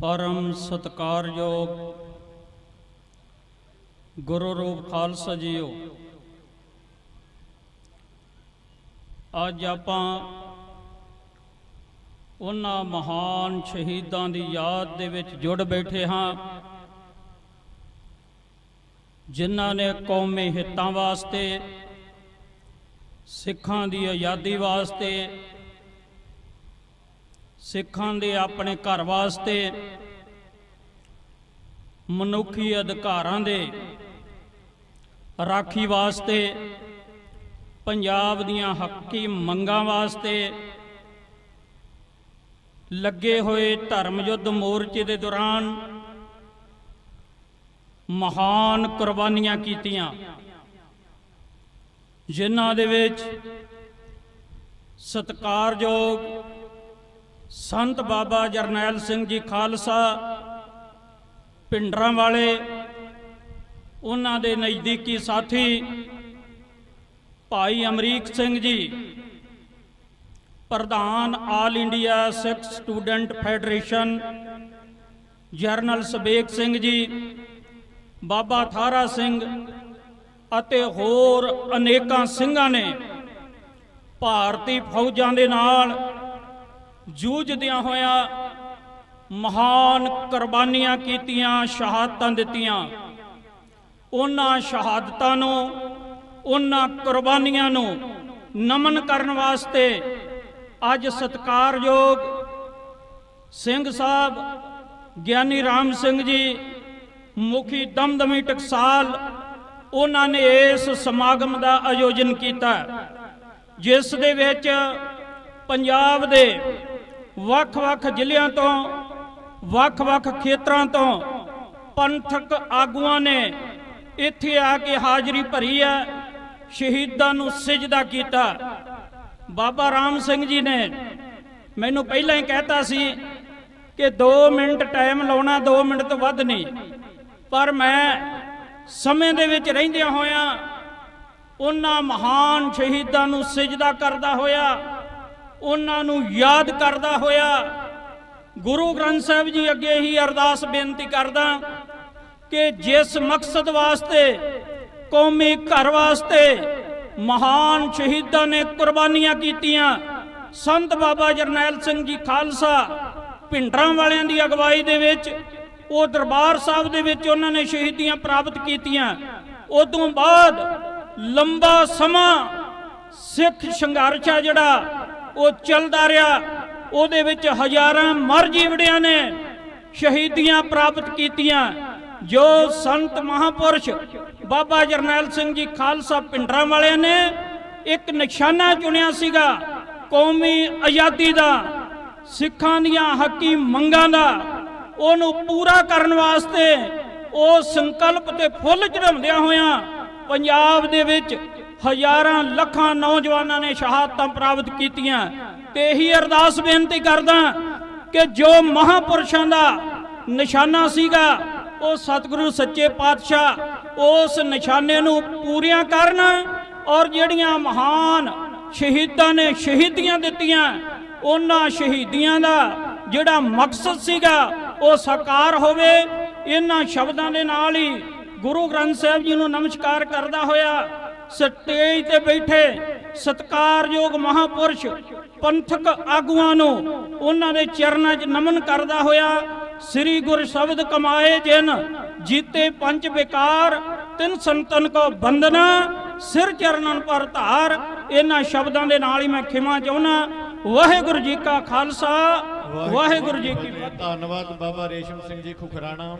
ਪਰਮ ਸਤਕਾਰਯੋਗ ਗੁਰੂ ਰੂਪ ਖਾਲਸਾ ਜੀਓ। ਅੱਜ ਆਪਾਂ ਉਹਨਾਂ ਮਹਾਨ ਸ਼ਹੀਦਾਂ ਦੀ ਯਾਦ ਦੇ ਵਿੱਚ ਜੁੜ ਬੈਠੇ ਹਾਂ, ਜਿਨ੍ਹਾਂ ਨੇ ਕੌਮੀ ਹਿੱਤਾਂ ਵਾਸਤੇ, ਸਿੱਖਾਂ ਦੀ ਆਜ਼ਾਦੀ ਵਾਸਤੇ ਸਿੱਖਾਂ ਦੇ ਆਪਣੇ ਘਰ ਵਾਸਤੇ ਮਨੁੱਖੀ ਅਧਿਕਾਰਾਂ ਦੇ ਰਾਖੀ ਵਾਸਤੇ, ਪੰਜਾਬ ਦੀਆਂ ਹੱਕੀ ਮੰਗਾਂ ਵਾਸਤੇ ਲੱਗੇ ਹੋਏ ਧਰਮ ਯੁੱਧ ਮੋਰਚੇ ਦੇ ਦੌਰਾਨ ਮਹਾਨ ਕੁਰਬਾਨੀਆਂ ਕੀਤੀਆਂ। ਜਿਨ੍ਹਾਂ ਦੇ ਵਿੱਚ ਸਤਕਾਰਯੋਗ ਸੰਤ ਬਾਬਾ ਜਰਨੈਲ ਸਿੰਘ ਜੀ ਖਾਲਸਾ, ਪਿੰਡਰਾਂ ਵਾਲੇ, ਉਹਨਾਂ ਦੇ ਨਜ਼ਦੀਕੀ ਸਾਥੀ, ਭਾਈ ਅਮਰੀਕ ਸਿੰਘ ਜੀ, ਪ੍ਰਧਾਨ all India Sikh student federation, general Sabek Singh ji, Baba Thara Singh ਅਤੇ ਹੋਰ ਅਨੇਕਾਂ ਸਿੰਘਾਂ ਨੇ ਭਾਰਤੀ ਫੌਜਾਂ ਦੇ ਨਾਲ ਜੂਝਦਿਆਂ ਹੋਇਆਂ ਮਹਾਨ ਕੁਰਬਾਨੀਆਂ ਕੀਤੀਆਂ, ਸ਼ਹਾਦਤਾਂ ਦਿੱਤੀਆਂ। ਉਹਨਾਂ ਸ਼ਹਾਦਤਾਂ ਨੂੰ, ਉਹਨਾਂ ਕੁਰਬਾਨੀਆਂ ਨੂੰ ਨਮਨ ਕਰਨ ਵਾਸਤੇ ਅੱਜ ਸਤਕਾਰਯੋਗ ਸਿੰਘ ਸਾਹਿਬ, ਗਿਆਨੀ ਰਾਮ ਸਿੰਘ ਜੀ, ਮੁਖੀ ਦਮਦਮੀ ਟਕਸਾਲ, ਉਹਨਾਂ ਨੇ ਇਸ ਸਮਾਗਮ ਦਾ ਆਯੋਜਨ ਕੀਤਾ, ਜਿਸ ਦੇ ਵਿੱਚ ਪੰਜਾਬ ਦੇ ਵੱਖ-ਵੱਖ ਜ਼ਿਲ੍ਹਿਆਂ ਤੋਂ, ਵੱਖ-ਵੱਖ ਖੇਤਰਾਂ ਤੋਂ ਪੰਥਕ ਆਗੂਆਂ ਨੇ ਇੱਥੇ ਆ ਕੇ ਹਾਜ਼ਰੀ ਭਰੀ ਹੈ, ਸ਼ਹੀਦਾਂ ਨੂੰ ਸਜਦਾ ਕੀਤਾ। ਬਾਬਾ ਰਾਮ ਸਿੰਘ ਜੀ ਨੇ ਮੈਨੂੰ ਪਹਿਲਾਂ ਹੀ ਕਹਿਤਾ ਸੀ ਕਿ 2 ਮਿੰਟ ਟਾਈਮ ਲਾਉਣਾ 2 ਮਿੰਟ ਤੋਂ ਵੱਧ ਨਹੀਂ। ਪਰ ਮੈਂ ਸਮੇਂ ਦੇ ਵਿੱਚ ਰਹਿੰਦਿਆਂ ਹੋਇਆਂ ਉਹਨਾਂ ਮਹਾਨ ਸ਼ਹੀਦਾਂ ਨੂੰ ਸਜਦਾ ਕਰਦਾ ਹੋਇਆ ਉਹਨਾਂ ਨੂੰ ਯਾਦ ਕਰਦਾ ਹੋਇਆ ਗੁਰੂ ਗ੍ਰੰਥ ਸਾਹਿਬ ਜੀ ਅੱਗੇ ਹੀ ਅਰਦਾਸ ਬੇਨਤੀ ਕਰਦਾ ਕਿ ਜਿਸ ਮਕਸਦ ਵਾਸਤੇ, ਕੌਮੀ ਘਰ ਵਾਸਤੇ ਮਹਾਨ ਸ਼ਹੀਦਾਂ ਨੇ ਕੁਰਬਾਨੀਆਂ ਕੀਤੀਆਂ, ਸੰਤ ਬਾਬਾ ਜਰਨੈਲ ਸਿੰਘ ਜੀ ਖਾਲਸਾ ਪਿੰਡਰਾਂ ਵਾਲਿਆਂ ਦੀ ਅਗਵਾਈ ਦੇ ਵਿੱਚ, ਉਹ ਦਰਬਾਰ ਸਾਹਿਬ ਦੇ ਵਿੱਚ ਉਹਨਾਂ ਨੇ ਸ਼ਹੀਦੀਆਂ ਪ੍ਰਾਪਤ ਕੀਤੀਆਂ। ਉਦੋਂ ਬਾਅਦ ਲੰਬਾ ਸਮਾਂ ਸਿੱਖ ਸੰਘਰਸ਼ ਆ ਜਿਹੜਾ ਉਹ ਚੱਲਦਾ ਰਿਹਾ। ਉਹਦੇ ਵਿੱਚ ਹਜ਼ਾਰਾਂ ਮਰ ਜੀਵੜਿਆਂ ਨੇ ਸ਼ਹੀਦੀਆਂ ਪ੍ਰਾਪਤ ਕੀਤੀਆਂ। ਜੋ ਸੰਤ ਮਹਾਪੁਰਸ਼ ਬਾਬਾ ਜਰਨੈਲ ਸਿੰਘ ਜੀ ਖਾਲਸਾ ਪਿੰਡਰਾਂ ਵਾਲਿਆਂ ਨੇ ਇੱਕ ਨਿਸ਼ਾਨਾ ਚੁਣਿਆ ਸੀਗਾ ਕੌਮੀ ਆਜ਼ਾਦੀ ਦਾ, ਸਿੱਖਾਂ ਦੀਆਂ ਹੱਕੀ ਮੰਗਾਂ ਦਾ। ਉਹਨੂੰ ਪੂਰਾ ਕਰਨ ਵਾਸਤੇ ਉਹ ਸੰਕਲਪ ਤੇ ਫੁੱਲ ਚੜਾਉਂਦਿਆਂ ਹੋਇਆਂ ਪੰਜਾਬ ਦੇ ਵਿੱਚ ਹਜ਼ਾਰਾਂ ਲੱਖਾਂ ਨੌਜਵਾਨਾਂ ਨੇ ਸ਼ਹਾਦਤਾਂ ਪ੍ਰਾਪਤ ਕੀਤੀਆਂ। ਤੇ ਇਹੀ ਅਰਦਾਸ ਬੇਨਤੀ ਕਰਦਾ ਕਿ ਜੋ ਮਹਾਪੁਰਸ਼ਾਂ ਦਾ ਨਿਸ਼ਾਨਾ ਸੀਗਾ, ਉਹ ਸਤਿਗੁਰੂ ਸੱਚੇ ਪਾਤਸ਼ਾਹ ਉਸ ਨਿਸ਼ਾਨੇ ਨੂੰ ਪੂਰੀਆਂ ਕਰਨ ਔਰ ਜਿਹੜੀਆਂ ਮਹਾਨ ਸ਼ਹੀਦਾਂ ਨੇ ਸ਼ਹੀਦੀਆਂ ਦਿੱਤੀਆਂ, ਉਹਨਾਂ ਸ਼ਹੀਦੀਆਂ ਦਾ ਜਿਹੜਾ ਮਕਸਦ ਸੀਗਾ, ਉਹ ਸਾਕਾਰ ਹੋਵੇ। ਇਹਨਾਂ ਸ਼ਬਦਾਂ ਦੇ ਨਾਲ ਹੀ ਗੁਰੂ ਗ੍ਰੰਥ ਸਾਹਿਬ ਜੀ ਨੂੰ ਨਮਸਕਾਰ ਕਰਦਾ ਹੋਇਆ ਸਟੇਜ ਤੇ ਬੈਠੇ ਸਤਕਾਰਯੋਗ ਮਹਾਪੁਰਸ਼ ਪੰਥਕ ਆਗੂਆਂ ਨੂੰ ਉਹਨਾਂ ਦੇ ਚਰਨਾਂ 'ਚ ਨਮਨ ਕਰਦਾ ਹੋਇਆ ਸ੍ਰੀ ਗੁਰ ਸ਼ਬਦ ਕਮਾਏ ਜਿਨ, ਜੀਤੇ ਪੰਜ ਵਿਕਾਰ ਤਿੰਨ ਸੰਤਨ ਕੋ ਬੰਦਨਾ ਸਿਰ ਚਰਨਨ ਪਰ ਧਾਰ। ਇਹਨਾਂ ਸ਼ਬਦਾਂ ਦੇ ਨਾਲ ਹੀ ਮੈਂ ਖਿਮਾ ਚਾਹੁੰਨਾ, ਵਾਹਿਗੁਰੂ ਜੀ ਕਾ ਖਾਲਸਾ, ਵਾਹਿਗੁਰੂ ਜੀ ਕੀ ਫਤਿਹ। ਧੰਨਵਾਦ ਬਾਬਾ ਰੇਸ਼ਮ ਸਿੰਘ ਜੀ ਖੁਖਰਾਣਾ।